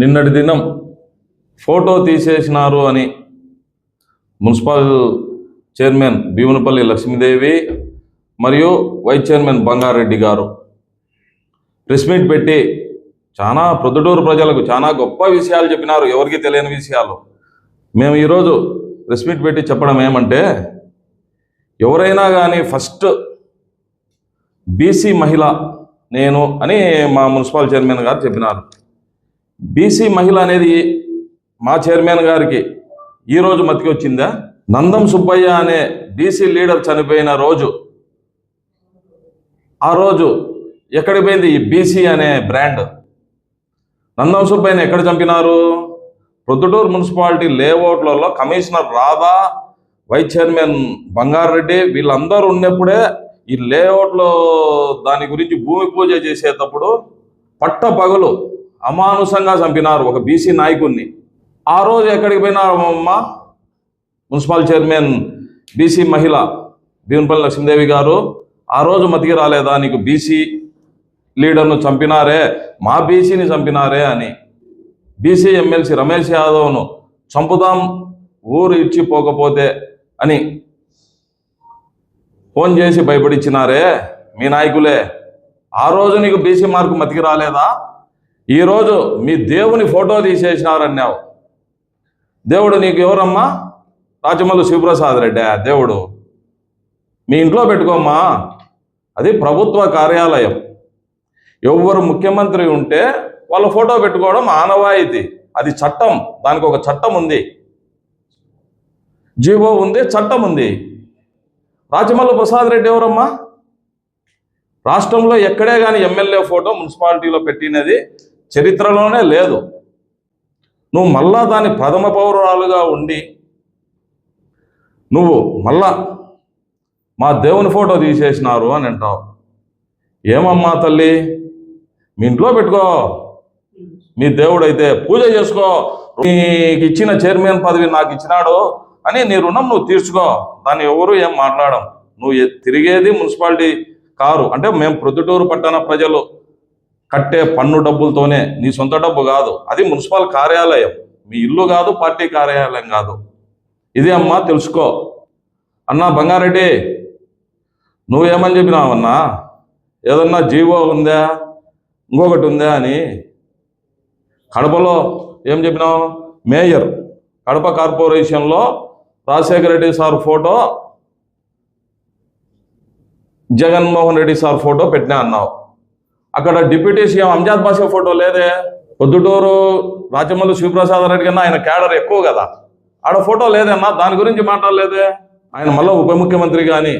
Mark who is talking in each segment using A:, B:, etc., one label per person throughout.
A: నిన్నటి దినం ఫోటో తీసేసినారు అని మున్సిపల్ చైర్మన్ భీమునపల్లి లక్ష్మీదేవి మరియు వైస్ చైర్మన్ బంగారెడ్డి గారు. ప్రెస్ మీట్ పెట్టి చాలా ప్రొద్దుటూరు ప్రజలకు చాలా గొప్ప విషయాలు చెప్పినారు. ఎవరికి తెలియని విషయాలు. మేము ఈరోజు ప్రెస్ మీట్ పెట్టి చెప్పడం ఏమంటే ఎవరైనా కానీ ఫస్ట్ బీసీ మహిళ నేను అని మా మున్సిపల్ చైర్మన్ గారు చెప్పినారు. బీసీ మహిళ అనేది మా చైర్మన్ గారికి ఈ రోజు మతికి వచ్చిందా? నందం సుబ్బయ్య అనే బీసీ లీడర్ చనిపోయిన రోజు ఆ రోజు ఎక్కడికి పోయింది ఈ బీసీ అనే బ్రాండ్? నందం సుబ్బయ్యని ఎక్కడ చంపినారు? Proddatur municipality లేఅవుట్లలో commissioner Radha vice chairman Bangareddy వీళ్ళందరూ ఉన్నప్పుడే ఈ లేఅవుట్లో దాని గురించి భూమి పూజ చేసేటప్పుడు పట్ట పగలు అమానుషంగా చంపినారు ఒక బీసీ నాయకుడిని ఆ రోజు ఎక్కడికి పోయినారమ్మా? మున్సిపల్ చైర్మన్ బీసీ మహిళ భీమపల్లి లక్ష్మీదేవి గారు ఆ రోజు మతికి రాలేదా? నీకు బీసీ లీడర్ను చంపినారే మా బీసీని చంపినారే అని. బీసీ ఎమ్మెల్సీ రమేష్ యాదవ్ను చంపుదాం ఊరు ఇచ్చిపోకపోతే అని ఫోన్ చేసి భయపడిచ్చినారే మీ నాయకులే. ఆ రోజు నీకు బీసీ మార్కు మతికి రాలేదా? ఈరోజు మీ దేవుని ఫోటో తీసేసినారన్నావు. దేవుడు నీకు ఎవరమ్మా? రాజమల్లు శివప్రసాద్ రెడ్డి దేవుడు. మీ ఇంట్లో పెట్టుకోమ్మా. అది ప్రభుత్వ కార్యాలయం. ఎవరు ముఖ్యమంత్రి ఉంటే వాళ్ళ ఫోటో పెట్టుకోవడం ఆనవాయితీ అది చట్టం. దానికి ఒక చట్టం ఉంది. జీవో ఉంది చట్టం ఉంది. రాజమల్లు ప్రసాద్ రెడ్డి ఎవరమ్మా? రాష్ట్రంలో ఎక్కడే కానీ ఎమ్మెల్యే ఫోటో మున్సిపాలిటీలో పెట్టినది చరిత్రలోనే లేదు. నువ్వు మళ్ళా దాని ప్రథమ పౌరురాలుగా ఉండి నువ్వు మళ్ళా మా దేవుని ఫోటో తీసేసినారు అని అంటావు. ఏమమ్మా తల్లి? మీ ఇంట్లో పెట్టుకో. మీ దేవుడైతే పూజ చేసుకో. నీకు ఇచ్చిన చైర్మన్ పదవి నాకు ఇచ్చినాడు అని నీ రుణం నువ్వు తీర్చుకో. దాన్ని ఎవరు ఏం మాట్లాడం నువ్వు తిరిగేది మున్సిపాలిటీ కారు. అంటే మేము ప్రొద్దుటూరు పట్టణ ప్రజలు. కట్టే పన్ను డబ్బులతోనే నీ సొంత డబ్బు కాదు. అది మున్సిపల్ కార్యాలయం. మీ ఇల్లు కాదు పార్టీ కార్యాలయం కాదు. ఇది అమ్మా తెలుసుకో. అన్నా బంగారెడ్డి నువ్వేమని చెప్పినావన్నా? ఏదన్నా జీవో ఉందా? ఇంకొకటి ఉందా అని. కడపలో ఏం చెప్పినావు? మేయర్ కడప కార్పొరేషన్లో Rajasekhara Reddy sir photo Jaganmohan Reddy sir photo పెట్టినా అన్నావు. అక్కడ deputy CM Amjad Basha photo లేదే. పొద్దుటూరు రాజమల్లి శివప్రసాద్ రెడ్డి కన్నా ఆయన క్యాడర్ ఎక్కువ కదా. ఆడ ఫోటో లేదన్నా దాని గురించి మాట్లాడలేదే. ఆయన మళ్ళీ ఉప ముఖ్యమంత్రి కానీ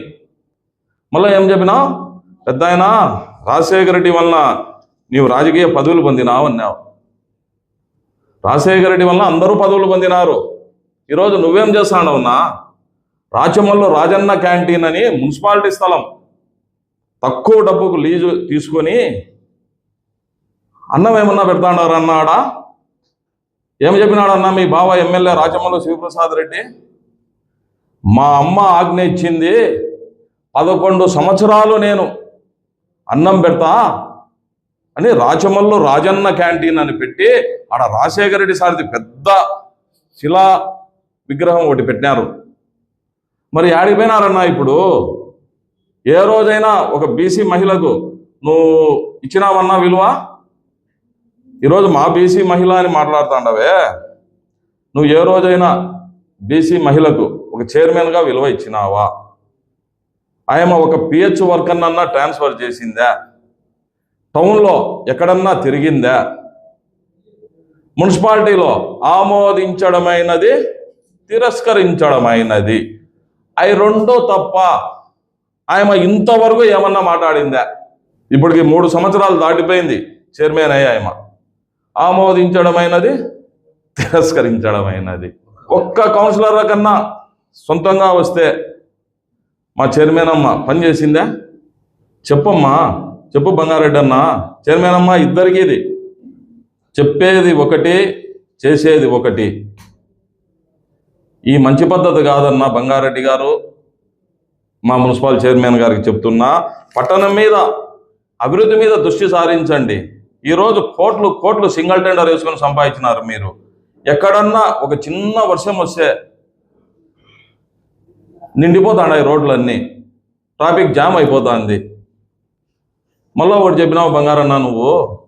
A: మళ్ళీ ఏం చెప్పినావు పెద్ద ఆయన రాజశేఖర రెడ్డి వలన నీవు రాజకీయ పదవులు పొందినావు అన్నావు. రాజశేఖర రెడ్డి వలన అందరూ పదవులు పొందినారు. ఈరోజు నువ్వేం చేస్తాడవునా రాచమల్లు రాజన్న క్యాంటీన్ అని మున్సిపాలిటీ స్థలం. తక్కువ డబ్బుకు లీజు తీసుకొని అన్నం ఏమన్నా పెడతాడారు అన్నాడా ఏమి చెప్పినాడన్నా మీ బావ ఎమ్మెల్యే రాజమల్లు శివప్రసాద్ రెడ్డి? మా అమ్మ ఆజ్ఞ ఇచ్చింది పదకొండు సంవత్సరాలు నేను అన్నం పెడతా అని రాచమల్లు రాజన్న క్యాంటీన్ అని పెట్టి ఆడ రాజశేఖర రెడ్డి సారిది పెద్ద శిలా విగ్రహం ఒకటి పెట్టినారు. మరి ఆడికి పోయినారన్నా ఇప్పుడు? ఏ రోజైనా ఒక బీసీ మహిళకు నువ్వు ఇచ్చినావన్నా విలువ? ఈరోజు మా బీసీ మహిళ అని మాట్లాడుతాండవే. నువ్వు ఏ రోజైనా బీసీ మహిళకు ఒక చైర్మన్గా విలువ ఇచ్చినావా? ఆయమ ఒక పిహెచ్ వర్కర్నన్నా ట్రాన్స్ఫర్ చేసిందా? టౌన్లో ఎక్కడన్నా తిరిగిందా? మున్సిపాలిటీలో ఆమోదించడమైనది తిరస్కరించడమైనది. అవి రెండో తప్ప ఆయమ ఇంతవరకు ఏమన్నా మాట్లాడిందా? ఇప్పటికి మూడు సంవత్సరాలు దాటిపోయింది చైర్మన్ అయ్యి ఆయమ ఆమోదించడమైనది తిరస్కరించడమైనది. ఒక్క కౌన్సిలర్ కన్నా సొంతంగా వస్తే మా చైర్మన్ అమ్మ పనిచేసిందా? చెప్పమ్మా చెప్పు బంగారెడ్డి అన్న చైర్మన్ అమ్మ ఇద్దరికి ఇది. చెప్పేది ఒకటి చేసేది ఒకటి. ఈ మంచి పద్ధతి కాదన్న బంగారెడ్డి గారు. మా మున్సిపల్ చైర్మన్ గారికి చెప్తున్నా పట్టణం మీద అభివృద్ధి మీద దృష్టి సారించండి. ఈరోజు కోట్లు కోట్లు సింగిల్ టెండర్ వేసుకొని సంపాదించినారు మీరు. ఎక్కడన్నా ఒక చిన్న వర్షం వస్తే నిండిపోతాయి రోడ్లన్నీ. ట్రాఫిక్ జామ్ అయిపోతుంది. మళ్ళా ఒకటి చెప్పినావు బంగారన్న నువ్వు.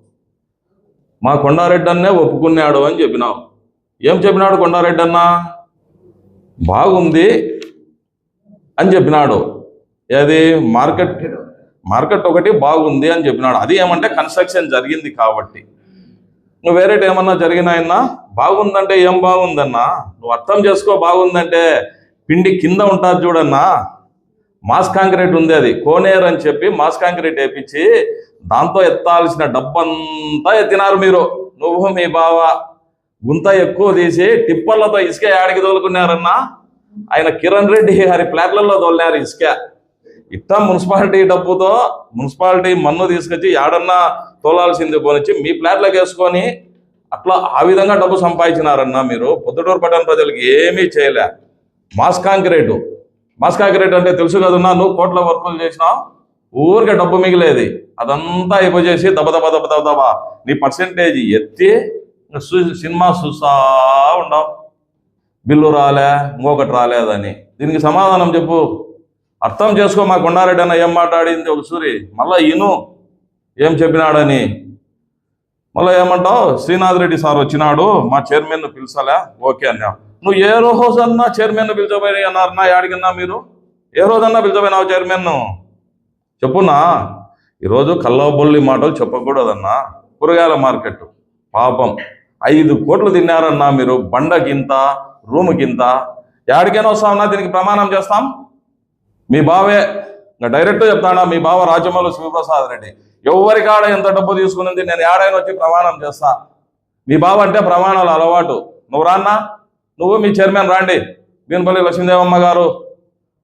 A: మా కొండారెడ్డి అన్నే ఒప్పుకున్నాడు అని చెప్పినావు. ఏం చెప్పినాడు కొండారెడ్డి అన్న బాగుంది. అని చెప్పినాడు. అది మార్కెట్ మార్కెట్ ఒకటి బాగుంది అని చెప్పినాడు. అది ఏమంటే కన్స్ట్రక్షన్ జరిగింది కాబట్టి. నువ్వు వేరేటి ఏమన్నా జరిగినాయన్నా బాగుందంటే ఏం బాగుందన్నా? నువ్వు అర్థం చేసుకో బాగుందంటే పిండి కింద ఉంటుంది చూడన్నా. మాస్ కాంక్రీట్ ఉంది అది. కోనేర్ అని చెప్పి మాస్ కాంక్రీట్ వేపించి దాంతో ఎత్తాల్సిన డబ్బంతా ఎత్తినారు మీరు. నువ్వు మీ బావ. గుంత ఎక్కువ తీసి టిప్పర్లతో ఇసుక యాడికి తోలుకున్నారన్నా? ఆయన కిరణ్ రెడ్డి గారి ఫ్లాట్లలో తోలినారు ఇసుక. ఇట్టా మున్సిపాలిటీ డబ్బుతో మున్సిపాలిటీ మన్ను తీసుకొచ్చి ఏడన్నా తోలాల్సింది పోనిచ్చి మీ ఫ్లాట్లోకి వేసుకొని అట్లా ఆ విధంగా డబ్బు సంపాదించినారన్నా మీరు. పొద్దుటూరు పట్టణ ప్రజలకు ఏమీ చేయలే. Mass concrete. మాస్ కాంక్రీట్ అంటే తెలుసు కదన్నా నువ్వు కోట్ల వర్కులు చేసినావు ఊరికే డబ్బు మిగిలేది. అదంతా అయిపోయేసి దబ దబ దబ దబ దబ. నీ పర్సంటేజ్ ఎత్తి సినిమా చూస్తా ఉండవు బిల్లు రాలే ఇంకొకటి రాలేదని. దీనికి సమాధానం చెప్పు. అర్థం చేసుకో మా కొండారెడ్డి అన్న ఏం మాట్లాడింది ఒక సూరి మళ్ళా ఇను. ఏం చెప్పినాడని. మళ్ళీ ఏమంటావు? శ్రీనాథ్ రెడ్డి సార్ వచ్చినాడు మా చైర్మన్ పిలిచాలా ఓకే అన్నా. నువ్వు ఏ రోజన్నా చైర్మన్ పిలిచబోయి అన్నారన్నా? యాడికన్నా మీరు? ఏ రోజన్నా పిలిచబోయినావు చైర్మన్ చెప్పున్నా. ఈరోజు కల్లబొల్లి మాటలు చెప్పకూడదన్నా. కూరగాయల మార్కెట్. పాపం. ఐదు కోట్లు తిన్నారన్నా మీరు బండకింత రూముకింత. యాడికైనా వస్తామన్నా దీనికి ప్రమాణం చేస్తాం? మీ బావే ఇంకా డైరెక్ట్ చెప్తాడా మీ బావ రాజమౌళి శివప్రసాద్ రెడ్డి. ఎవరికాడ ఎంత డబ్బు తీసుకునింది నేను ఏడైనా వచ్చి ప్రమాణం చేస్తా? మీ బావ అంటే ప్రమాణాలు అలవాటు. నువ్వు రాన్నా? నువ్వు మీ చైర్మన్ రాండి. దీనిపల్లి లక్ష్మీదేవమ్మ గారు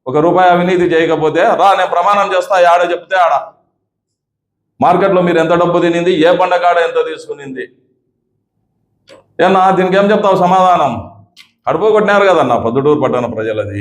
A: ఒక రూపాయి అవినీతి చేయకపోతే రా నేను ప్రమాణం చేస్తా ఆడ చెప్తే ఆడ. మార్కెట్లో మీరు ఎంత డబ్బు తినింది ఏ పండగాడ ఎంత తీసుకునింది? ఏనా దీనికి ఏం చెప్తావు సమాధానం? కడుపు కొట్టినారు కదన్నా పొద్దుటూరు పట్టణ ప్రజలది.